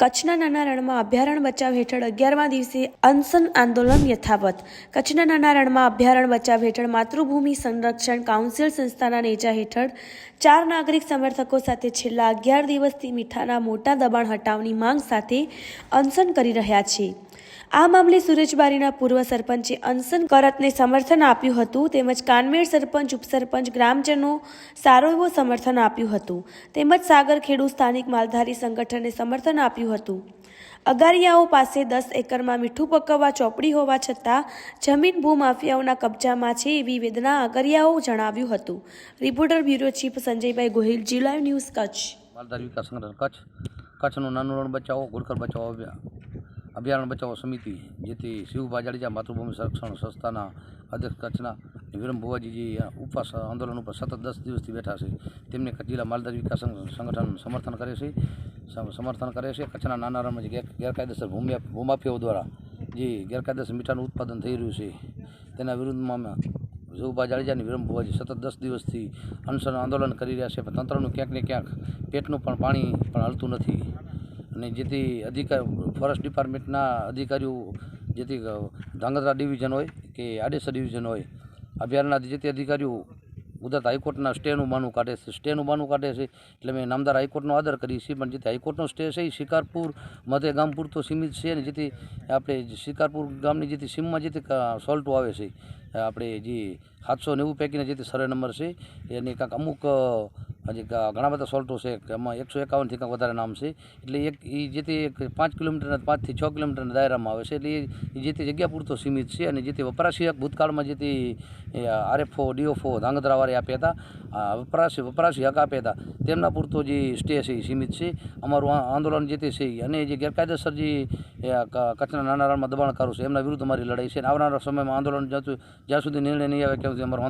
કચ્છના નાના રણમાં અભયારણ્ય બચાવ હેઠળ અગિયારમા દિવસે અનશન આંદોલન યથાવત. કચ્છના નાના રણમાં અભયારણ્ય બચાવ હેઠળ માતૃભૂમિ સંરક્ષણ કાઉન્સિલ સંસ્થાના નેજા હેઠળ ચાર નાગરિક સમર્થકો સાથે છેલ્લા અગિયાર દિવસથી મીઠાના મોટા દબાણ હટાવની માંગ સાથે અનશન કરી રહ્યા છે. આ મામલે સુરજબારીના પૂર્વ સરપંચે અનસન કરતને સમર્થન આપ્યું હતું તેમજ કાનમેર સરપંચ, ઉપસરપંચ, ગ્રામજનો સારો એવો સમર્થન આપ્યું હતું. તેમજ સાગર ખેડૂત સ્થાનિક માલધારી સંગઠને સમર્થન આપ્યું હતું. અગારિયાઓ પાસે દસ એકરમાં મીઠું પકવવા ચોપડી હોવા છતાં જમીન ભૂમાફિયાઓના કબજામાં છે એવી વેદના અગરિયાઓ જણાવ્યું હતું. રિપોર્ટર બ્યુરો ચીફ સંજયભાઈ ગોહિલ જી લાઈવ ન્યૂઝ કચ્છ. માલધારી વિકાસ સંગઠન કચ્છ. કચ્છનું નાનું બચાવો ગુરખર બચાવો અભયારણ્ય બચાવો સમિતિ, જેથી શિવ બાજાડીજા માતૃભૂમિ સંરક્ષણ સંસ્થાના અધ્યક્ષ કચ્છના વિરમ ભુવાજીજી ઉપવાસ આંદોલન ઉપર સતત દસ દિવસથી બેઠા છે. તેમને જિલ્લા માલધાર વિકાસ સંગઠન સમર્થન કરે છે. સમ- સમર્થન કરે છે. કચ્છના નાના રમજ ગેર- ગેરકાયદેસર ભૂમિ, ભૂમાફિયાઓ દ્વારા જે ગેરકાયદેસર મીઠાનું ઉત્પાદન થઈ રહ્યું છે, તેના વિરુદ્ધમાં જુભા જાડેજાની વિરમ ભુવાજી સતત દસ દિવસથી અનશન આંદોલન કરી રહ્યા છે. પણ તંત્રનું ક્યાંક ને ક્યાંક પેટનું પણ પાણી પણ હલતું નથી. અને જેથી અધિકાર, ફોરેસ્ટ ડિપાર્ટમેન્ટના અધિકારીઓ, જેથી ધાંગધ્રા ડિવિઝન હોય કે આડેસર ડિવિઝન હોય અભયારણ્યના જે તે અધિકારીઓ ગુજરાત હાઈકોર્ટના સ્ટેનું માનું કાઢે છે. સ્ટેનું માનું કાઢે છે એટલે મેં નામદાર હાઈકોર્ટનો આદર કરીએ છીએ પણ જેથી હાઈકોર્ટનો સ્ટે છે એ શિકારપુર મધે ગામ પૂરતો સીમિત છે અને જેથી આપણે શિકારપુર ગામની જેથી સીમમાં જેથી સોલ્ટો આવે છે આપણે જે સાતસો નેવું પૈકીના જેથી તે સર્વે નંબર છે, એની કાંક અમુક હજી ઘણા બધા સોલ્ટો છે એમાં એકસો એકાવનથી કાંઈક વધારે નામ છે. એટલે એક એ જે તે પાંચ કિલોમીટરના પાંચથી છ કિલોમીટરના દાયરામાં આવે છે. એટલે એ જે તે જગ્યા પૂરતો સીમિત છે અને જે તે વપરાશી હક ભૂતકાળમાં જે તે આરએફઓ, ડીઓફઓ, ધાંગધ્રાવાળે આપ્યા હતા વપરાશી વપરાશી હક આપ્યા હતા, તેમના પૂરતો જે સ્ટે છે એ સીમિત છે. અમારું આંદોલન જે તે છે અને જે ગેરકાયદેસર જે કચ્છના નાના રણમાં દબાણકારો છે, એમના વિરુદ્ધ અમારી લડાઈ છે અને આવનારા સમયમાં આંદોલન જ્યાં સુધી નિર્ણય નહીં આવે, ત્યાં સુધી અમારું